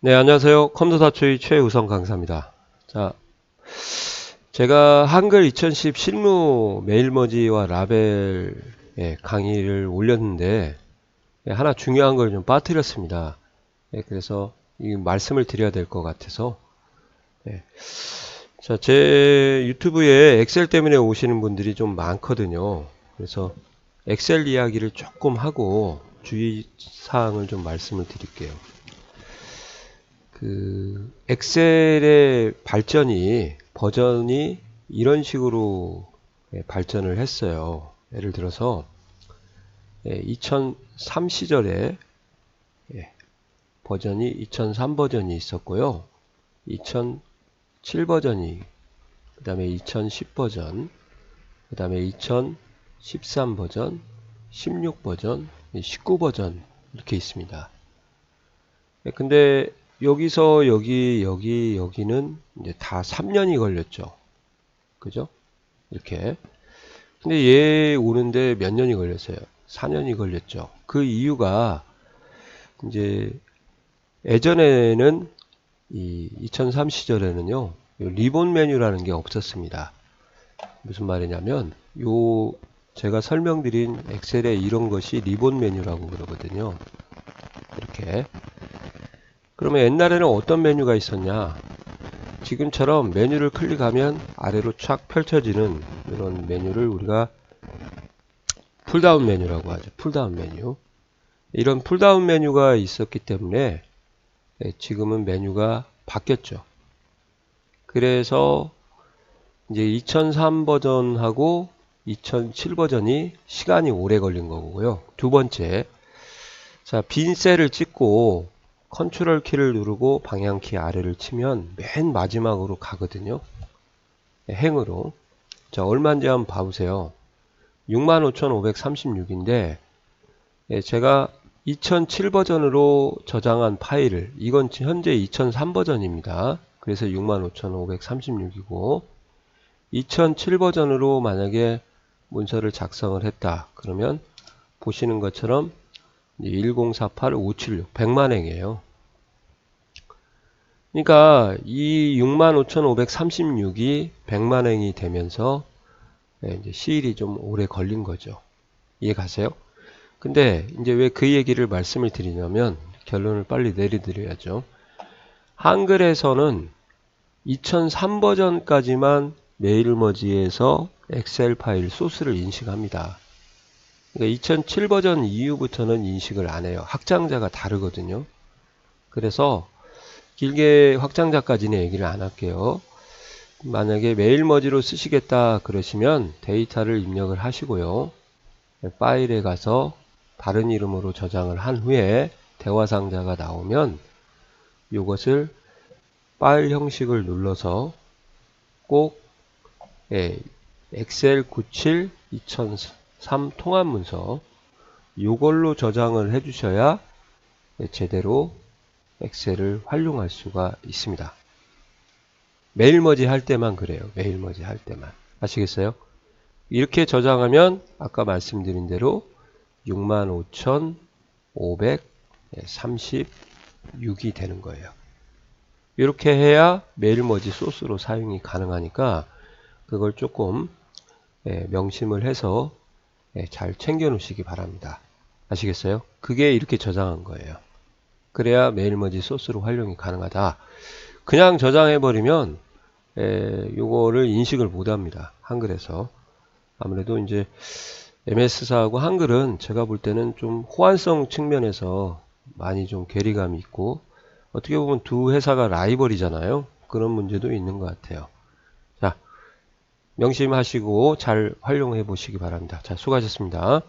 네, 안녕하세요. 컴퓨터다초의 최우성 강사입니다. 자, 제가 한글 2010 실무 메일머지와 라벨 예, 강의를 올렸는데 예, 하나 중요한 걸 좀 빠뜨렸습니다. 예, 그래서 이 말씀을 드려야 될 것 같아서 예. 자, 제 유튜브에 엑셀 때문에 오시는 분들이 좀 많거든요. 그래서 엑셀 이야기를 조금 하고 주의사항을 좀 말씀을 드릴게요. 그 엑셀의 발전이 버전이 이런 식으로 예, 발전을 했어요. 예를 들어서 2003 시절에 예, 버전이 2003 버전이 있었고요. 2007 버전이 그 다음에 2010 버전 그 다음에 2013 버전 16 버전 19 버전 이렇게 있습니다. 예, 근데 여기서 여기 여기 여기는 이제 다 3년이 걸렸죠. 그죠? 이렇게. 근데 얘 오는데 몇 년이 걸렸어요? 4년이 걸렸죠. 그 이유가 이제 예전에는 이 2003 시절에는요. 리본 메뉴라는 게 없었습니다. 무슨 말이냐면 요 제가 설명드린 엑셀에 이런 것이 리본 메뉴라고 그러거든요. 이렇게 그러면 옛날에는 어떤 메뉴가 있었냐? 지금처럼 메뉴를 클릭하면 아래로 쫙 펼쳐지는 이런 메뉴를 우리가 풀다운 메뉴라고 하죠. 풀다운 메뉴. 이런 풀다운 메뉴가 있었기 때문에 예, 지금은 메뉴가 바뀌었죠. 그래서 이제 2003 버전하고 2007 버전이 시간이 오래 걸린 거고요. 두 번째. 자 빈 셀을 찍고 컨트롤 키를 누르고 방향키 아래를 치면 맨 마지막으로 가거든요. 네, 행으로. 자, 얼마인지 한번 봐보세요. 65,536인데, 예, 제가 2007 버전으로 저장한 파일을, 이건 현재 2003 버전입니다. 그래서 65,536이고, 2007 버전으로 만약에 문서를 작성을 했다. 그러면 보시는 것처럼 1048-576 100만행이에요. 그러니까 이 65,536이 100만행이 되면서 네, 이제 시일이 좀 오래 걸린 거죠. 이해 가세요? 근데 이제 왜 그 얘기를 말씀을 드리냐면 결론을 빨리 내려드려야죠. 한글에서는 2003 버전까지만 메일머지에서 엑셀 파일 소스를 인식합니다. 그러니까 2007 버전 이후부터는 인식을 안 해요. 확장자가 다르거든요. 그래서 길게 확장자까지는 얘기를 안 할게요. 만약에 메일머지로 쓰시겠다 그러시면 데이터를 입력을 하시고요. 파일에 가서 다른 이름으로 저장을 한 후에 대화 상자가 나오면 이것을 파일 형식을 눌러서 꼭 예, 엑셀 97 2004 3 통합 문서 이걸로 저장을 해 주셔야 제대로 엑셀을 활용할 수가 있습니다. 메일머지 할 때만 그래요. 메일머지 할 때만. 아시겠어요? 이렇게 저장하면 아까 말씀드린 대로 65,536이 되는 거예요. 이렇게 해야 메일머지 소스로 사용이 가능하니까 그걸 조금 예, 명심을 해서 예, 잘 챙겨 놓으시기 바랍니다. 아시겠어요? 그게 이렇게 저장한 거예요. 그래야 메일머지 소스로 활용이 가능하다. 그냥 저장해버리면 에, 요거를 인식을 못합니다. 한글에서. 아무래도 이제 MS사하고 한글은 제가 볼 때는 좀 호환성 측면에서 많이 좀 괴리감이 있고 어떻게 보면 두 회사가 라이벌이잖아요. 그런 문제도 있는 것 같아요. 명심하시고 잘 활용해 보시기 바랍니다. 자, 수고하셨습니다.